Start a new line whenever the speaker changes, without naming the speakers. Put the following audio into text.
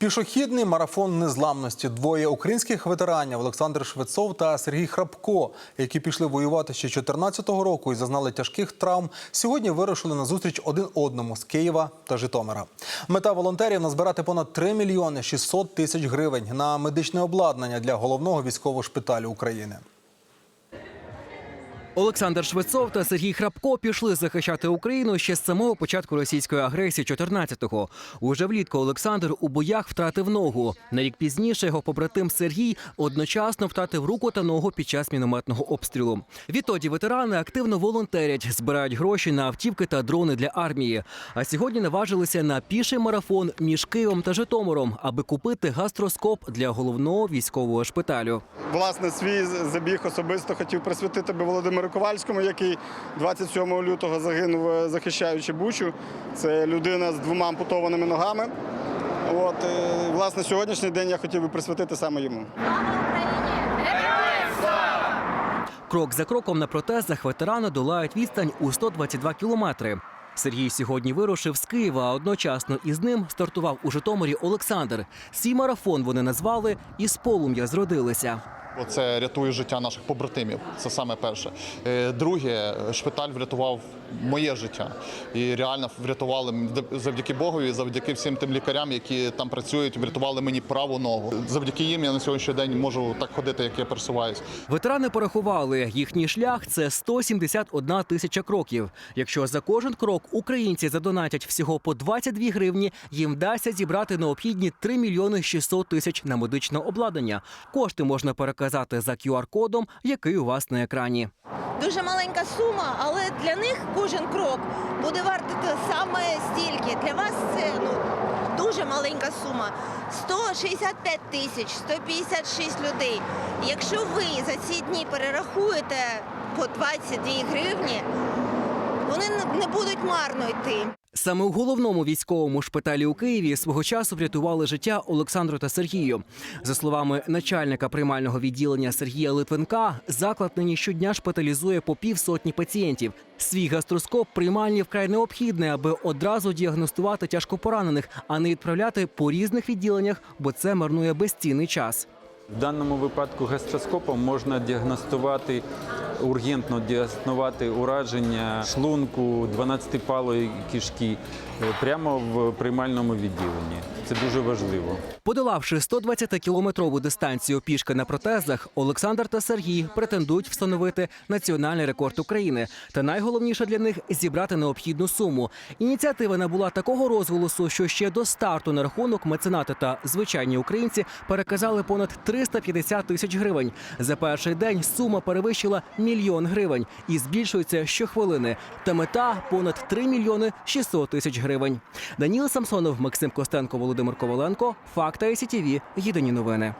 Пішохідний марафон незламності. Двоє українських ветеранів Олександр Швецов та Сергій Храпко, які пішли воювати ще 14-го року і зазнали тяжких травм, сьогодні вирушили на зустріч один одному з Києва та Житомира. Мета волонтерів назбирати понад 3 мільйони 600 тисяч гривень на медичне обладнання для головного військового шпиталю України.
Олександр Швецов та Сергій Храпко пішли захищати Україну ще з самого початку російської агресії 14-го. Уже влітку Олександр у боях втратив ногу. На рік пізніше його побратим Сергій одночасно втратив руку та ногу під час мінометного обстрілу. Відтоді ветерани активно волонтерять, збирають гроші на автівки та дрони для армії. А сьогодні наважилися на піший марафон між Києвом та Житомиром, аби купити гастроскоп для головного військового шпиталю.
Власне, свій забіг особисто хотів присвятити би Володимиру Ковальському, який 27 лютого загинув, е, захищаючи Бучу. Це людина з двома ампутованими ногами. От, е, власне, сьогоднішній день я хотів би присвятити саме йому.
Крок за кроком на протезах ветерани долають відстань у 122 кілометри. Сергій сьогодні вирушив з Києва, а одночасно із ним стартував у Житомирі Олександр. Свій марафон вони назвали «Із полум'я зродилися».
Бо Це рятує життя наших побратимів. Це саме перше. Е, Друге, шпиталь врятував моє життя. І реально врятували завдяки Богові, завдяки всім тим лікарям, які там працюють, врятували мені праву ногу. Завдяки їм я на сьогоднішній день можу так ходити, як я пересуваюсь.
Ветерани порахували, їхній шлях це 171 тисяча кроків. Якщо за кожен крок українці задонатять всього по 22 гривні, їм вдасться зібрати необхідні 3 мільйони 600 тисяч на медичне обладнання. Кошти можна переказати за QR-кодом, який у вас на екрані.
дуже маленька сума, але для них кожен крок буде вартити саме стільки. Для вас це ну дуже маленька сума. 165 тисяч, 156 людей. Якщо ви за ці дні перерахуєте по 22 гривні, вони не будуть марно йти.
Саме у головному військовому шпиталі у Києві свого часу врятували життя Олександру та Сергію. За словами начальника приймального відділення Сергія Литвинка, заклад нині щодня шпиталізує по півсотні пацієнтів. Свій гастроскоп приймальні вкрай необхідний, аби одразу діагностувати тяжкопоранених, а не відправляти по різних відділеннях, бо це марнує безцінний час.
В даному випадку гастроскопом можна діагностувати ургентно діагностувати ураження шлунку 12-палої кишки е, прямо в приймальному відділенні. Це дуже важливо.
Подолавши 120-кілометрову дистанцію пішки на протезах, Олександр та Сергій претендують встановити національний рекорд України. Та найголовніше для них зібрати необхідну суму. Ініціатива набула такого розголосу, що ще до старту на рахунок меценати та звичайні українці переказали понад 350 тисяч гривень. За перший день сума перевищила мільйон гривень і збільшується щохвилини. Та мета понад 3 мільйони 600 тисяч гривень. Даніл Самсонов, Максим Костенко, Володимир Коваленко. Факта СІТІВІ. Єдині новини.